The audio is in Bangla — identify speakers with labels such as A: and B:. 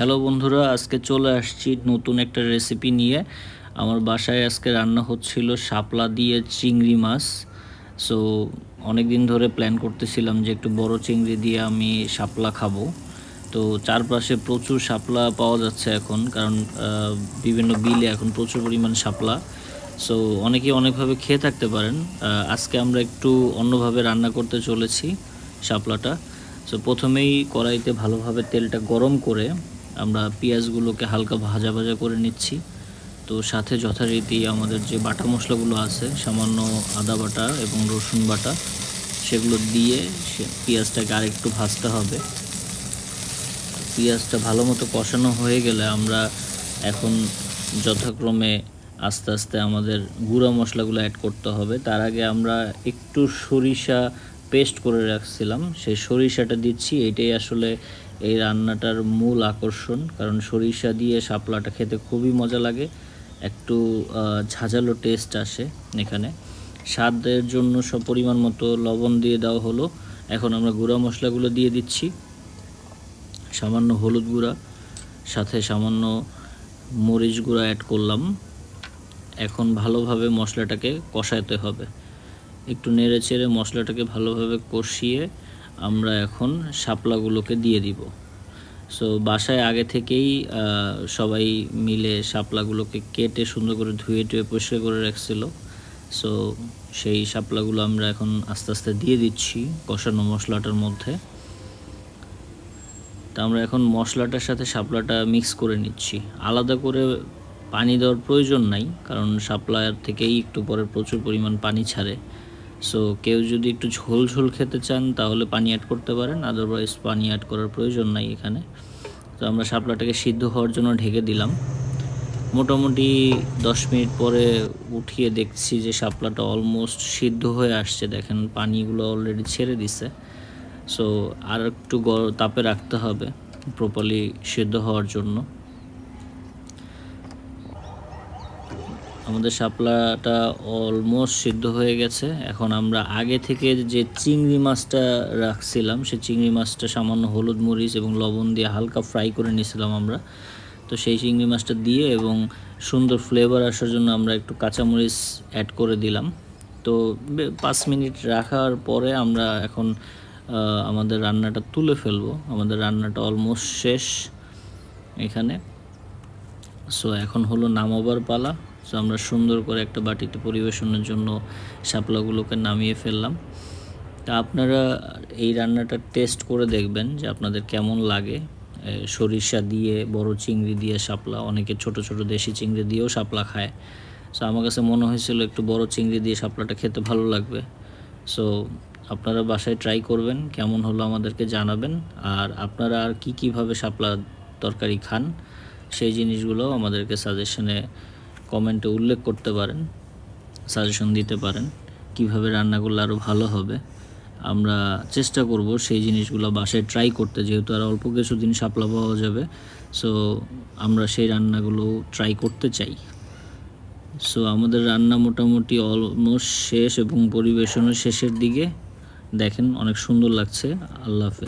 A: হ্যালো বন্ধুরা, আজকে চলে আসছি নতুন একটা রেসিপি নিয়ে। আমার বাসায় আজকে রান্না হচ্ছিল শাপলা দিয়ে চিংড়ি মাছ। সো অনেক দিন ধরে প্ল্যান করতেছিলাম যে একটু বড় চিংড়ি দিয়ে আমি শাপলা খাব। তো চারপাশে প্রচুর শাপলা পাওয়া যাচ্ছে এখন, কারণ বিভিন্ন বিলে এখন প্রচুর পরিমাণ শাপলা। সো অনেকেই অনেকভাবে খেয়ে থাকতে পারেন। আজকে আমরা একটু অন্যভাবে রান্না করতে চলেছি শাপলাটা। সো প্রথমেই কড়াইতে ভালোভাবে তেলটা গরম করে আমরা পেঁয়াজগুলোকে হালকা ভাজা ভাজা করে নিচ্ছি। তো সাথে যথারীতি আমাদের যে বাটা মশলাগুলো আছে, সামান্য আদা বাটা এবং রসুন বাটা, সেগুলো দিয়ে সে পেঁয়াজটাকে আরেকটু ভাজতে হবে। পেঁয়াজটা ভালো মতো কষানো হয়ে গেলে আমরা এখন যথাক্রমে আস্তে আস্তে আমাদের গুঁড়া মশলাগুলো অ্যাড করতে হবে। তার আগে আমরা একটু সরিষা পেস্ট করে রাখছিলাম। সেই সরিষাটা দিচ্ছি, এটাই আসলে এই রান্নাটার মূল আকর্ষণ, কারণ সরিষা দিয়ে শাপলাটা খেতে খুবই মজা লাগে। একটু ঝাঁঝালো টেস্ট আসে এখানে। স্বাদের জন্য সব পরিমাণ মতো লবণ দিয়ে দেওয়া হলো। এখন আমরা গুঁড়া মশলাগুলো দিয়ে দিচ্ছি। সামান্য হলুদ গুঁড়া, সাথে সামান্য মরিচ গুঁড়া অ্যাড করলাম। এখন ভালোভাবে মশলাটাকে কষাতে হবে। একটু নেড়ে চেড়ে মশলাটাকে ভালোভাবে কষিয়ে আমরা এখন শাপলাগুলোকে দিয়ে দিব। সো বাসায় আগে থেকেই সবাই মিলে শাপলাগুলোকে কেটে সুন্দর করে ধুয়ে টুয়ে পরিষ্কার করে রাখছিল। সো সেই শাপলাগুলো আমরা এখন আস্তে আস্তে দিয়ে দিচ্ছি কষানো মশলাটার মধ্যে। তা আমরা এখন মশলাটার সাথে শাপলাটা মিক্স করে নিচ্ছি। আলাদা করে পানি দেওয়ার প্রয়োজন নাই, কারণ শাপলার থেকেই একটু পরে প্রচুর পরিমাণ পানি ছাড়ে। সো কেউ যদি একটু ঝোল ঝোল খেতে চান, তাহলে পানি অ্যাড করতে পারেন। আদারওয়াইজ পানি অ্যাড করার প্রয়োজন নাই এখানে। তো আমরা শাপলাটাকে সিদ্ধ হওয়ার জন্য ঢেকে দিলাম। মোটামুটি দশ মিনিট পরে উঠিয়ে দেখছি যে শাপলাটা অলমোস্ট সিদ্ধ হয়ে আসছে। দেখেন, পানিগুলো অলরেডি ছেড়ে দিছে। সো আর একটু তাপে রাখতে হবে প্রপারলি সিদ্ধ হওয়ার জন্য। আমাদের শাপলাটা অলমোস্ট সিদ্ধ হয়ে গেছে। এখন আমরা আগে থেকে যে চিংড়ি মাছটা রাখছিলাম, সেই চিংড়ি মাছটা সামান্য হলুদ মরিচ এবং লবণ দিয়ে হালকা ফ্রাই করে নিয়েছিলাম আমরা। তো সেই চিংড়ি মাছটা দিয়ে এবং সুন্দর ফ্লেভার আসার জন্য আমরা একটু কাঁচামরিচ অ্যাড করে দিলাম। তো পাঁচ মিনিট রাখার পরে আমরা এখন আমাদের রান্নাটা তুলে ফেলব। আমাদের রান্নাটা অলমোস্ট শেষ এখানে। সো এখন হলো নামাবার পালা। সো আমরা সুন্দর করে একটা বাটিতে পরিবেশনের জন্য শাপলাগুলোকে নামিয়ে ফেললাম। তা আপনারা এই রান্নাটা টেস্ট করে দেখবেন যে আপনাদের কেমন লাগে। সরিষা দিয়ে, বড় চিংড়ি দিয়ে শাপলা। অনেকে ছোট ছোট দেশি চিংড়ি দিয়েও শাপলা খায়। সো আমার কাছে মনে হয়েছিল একটু বড় চিংড়ি দিয়ে শাপলাটা খেতে ভালো লাগবে। সো আপনারা বাসায় ট্রাই করবেন, কেমন হলো আমাদেরকে জানাবেন। আর আপনারা আর কী কীভাবে শাপলা তরকারি খান, সেই জিনিসগুলো আমাদেরকে সাজেশনে কমেন্টে উল্লেখ করতে পারেন সাজেশন দিতে পারেন, কীভাবে রান্নাগুলো আরও ভালো হবে। আমরা চেষ্টা করব সেই জিনিসগুলো বাসায় ট্রাই করতে, যেহেতু আর অল্প কিছুদিন শাপলা পাওয়া যাবে সো আমরা সেই রান্নাগুলো ট্রাই করতে চাই। সো আমাদের রান্না মোটামুটি অলমোস্ট শেষ এবং পরিবেশনের শেষের দিকে। দেখেন, অনেক সুন্দর লাগছে। আল্লাহ হাফেজ।